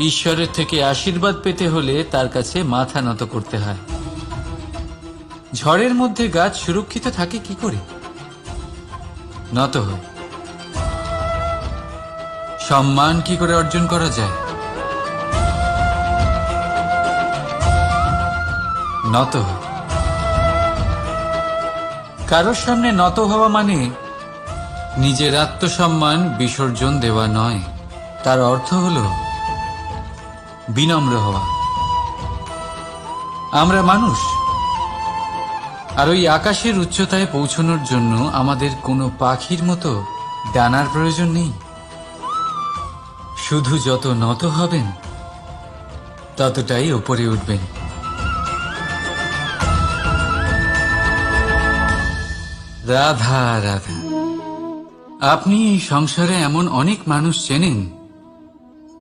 ঈশ্বরের থেকে আশীর্বাদ পেতে হলে তার কাছে মাথা নত করতে হয়। ঝড়ের মধ্যে গাছ সুরক্ষিত থাকে কি করে? নত হয়। সম্মান কি করে অর্জন করা যায়? নত কারোর সামনে নত হওয়া মানে নিজের আত্মসম্মান বিসর্জন দেওয়া নয়। তার অর্থ হল বিনম্র হওয়া। আমরা মানুষ। আর ওই আকাশের উচ্চতায় পৌঁছানোর জন্য আমাদের কোনো পাখির মতো ডানার প্রয়োজন নেই। শুধু যত নত হবেন, ততটাই ওপরে উঠবেন। রাধা রাধা। আপনি এই সংসারে এমন অনেক মানুষ চেনেন।